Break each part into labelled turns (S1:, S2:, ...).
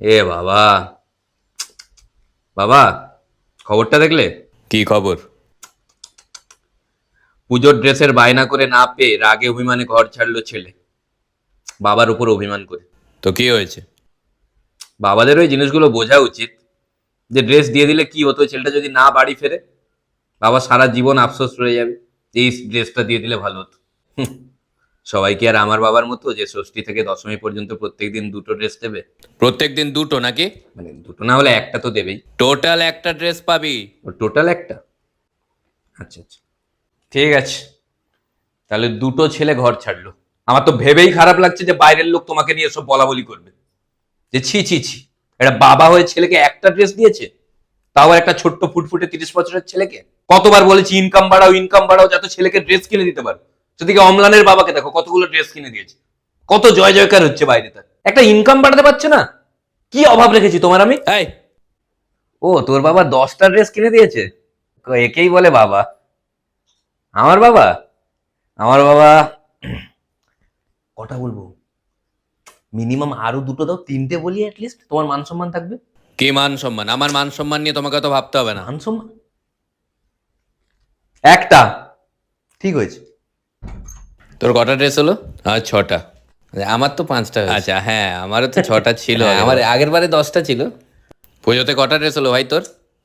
S1: এ বাবা। বাবা খবরটা দেখলে?
S2: কি খবর?
S1: পুজোর ড্রেসের বায়না করে না পেয়ে রাগে অভিমানে ঘর ছাড়লো ছেলে। বাবার উপর অভিমান করে।
S2: তো কি হয়েছে?
S1: বাবাদের ওই জিনিসগুলো বোঝা উচিত যে ড্রেস দিয়ে দিলে কি হতো ছেলেটা যদি না বাড়ি ফেরে বাবা সারা জীবন আফসোস রয়ে যাবে এই ড্রেসটা দিয়ে দিলে ভালো হতো। হুঁ, সবাই কি আর আমার বাবার মতো যে ষষ্ঠী থেকে দশমী পর্যন্ত প্রত্যেক দিন দুটো ড্রেস দেবে?
S2: প্রত্যেক দিন দুটো নাকি?
S1: মানে দুটো না হলে একটা তো দেবেই।
S2: টোটাল একটা ড্রেস পাবি।
S1: ও টোটাল একটা? আচ্ছা আচ্ছা। ঠিক আছে। তাহলে দুটো ছেলে ঘর ছাড়লো। আমার তো ভেবেই খারাপ লাগছে যে বাইরের লোক তোমাকে নিয়ে সব বলা বলি করবে। যে ছি ছি ছি। এটা বাবা হয়ে ছেলেকে একটা ড্রেস দিয়েছে? তাও একটা ছোট্ট ফুটফুটে তিরিশ বছরের ছেলেকে? কতবার বলেছি ইনকাম বাড়াও ইনকাম বাড়াও যাতে ছেলেকে ড্রেস কিনে দিতে পারো। সেদিকে অমলানের বাবাকে দেখো কতগুলো ড্রেস কিনে দিয়েছে। কত জয় জয়কার হচ্ছে বাইরে তার। একটা ইনকাম বাড়াতে পারছে না? কি অভাব রেখেছি তোমার আমি? ও তোর বাবা দশটা ড্রেস কিনে দিয়েছে? একেই বলে বাবা। আমার বাবা? আমার বাবা কটা বলব। মিনিমাম আরও দুটো দাও তিনটে বলি লিস্ট তোমার মান সম্মান থাকবে?
S2: কে মান সম্মান? আমার মান সম্মান নিয়ে তোমাকে তো ভাবতে হবে না।
S1: মান সম্মান? একটা। ঠিক হয়েছে।
S2: তোর কটা ড্রেস হলো? আর ছটা। আমার তো পাঁচটা আচ্ছা হ্যাঁ আমারও তো ছটা ছিল
S1: হ্যাঁ,
S2: আমার আগের বারে দশটা ছিল। পুজোতে কটা ড্রেস হলো ভাই তোর?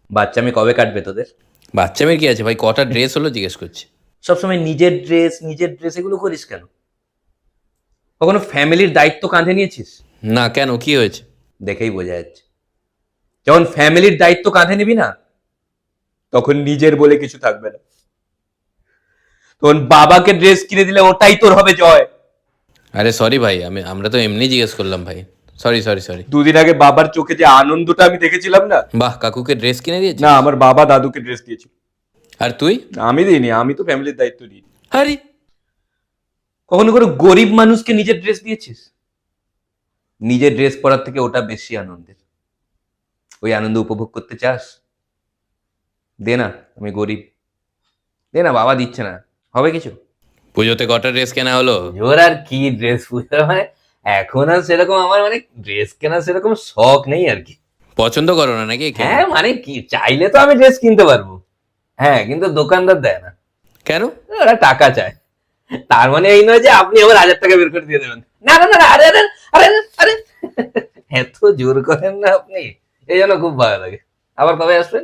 S1: বাচ্চা আমি কবে কাটবে তোদের?
S2: বাচ্চা মেয়ের কি আছে ভাই? কটা ড্রেস হলো জিজ্ঞেস করছি।
S1: সবসময় নিজের ড্রেস নিজের ড্রেস এগুলো করিস কেন? কখনো ফ্যামিলির দায়িত্ব কাঁধে নিয়েছিস?
S2: না কেন? কি হয়েছে?
S1: দেখেই বোঝা যাচ্ছে। যখন ফ্যামিলির দায়িত্ব কাঁধে নিবি না তখন নিজের বলে কিছু থাকবে না। তখন বাবাকে ড্রেস কিনে দিলে ওটাই তোর হবে জয়।
S2: আরে সরি ভাই আমি আমরা তো এমনি জিজ্ঞেস করলাম ভাই। সরি সরি সরি
S1: দুদিন আগে বাবার চোখে যে আনন্দটা আমি দেখেছিলাম না?
S2: বাহ কাকুকে ড্রেস কিনে দিয়েছে
S1: না আমার বাবা দাদুকে ড্রেস দিয়েছিল।
S2: আর তুই?
S1: আমি দিইনি আমি তো ফ্যামিলির দায়িত্ব দিই
S2: আরে।
S1: কখনো কোনো গরিব মানুষকে নিজের ড্রেস দিয়েছিস? নিজের ড্রেস পরার থেকে ওটা বেশি আনন্দের। ওই আনন্দ উপভোগ করতে চাস? দে না আমি গরিব। দে না বাবা দিচ্ছে না। হবে কিছু?
S2: পুজোতে কটা ড্রেস কেনা হলো?
S1: পুজোর আর কি ড্রেস পুজো মানে এখন আর সেরকম আমার মানে ড্রেস কেনার সেরকম শখ নেই আর কি।
S2: পছন্দ করো না নাকি
S1: হ্যাঁ মানে কি? চাইলে তো আমি ড্রেস কিনতে পারব। হ্যাঁ কিন্তু দোকানদার দেয় না।
S2: কেন?
S1: ওরা টাকা চায়। তার মানে এই নয় যে আপনি আবার হাজার টাকা বের করে দিয়ে দেবেন। না না না না, আরে আরে আরে আরে। এত জোর করেন না আপনি। এই জন্য খুব ভালো লাগে। আবার কবে আসবেন?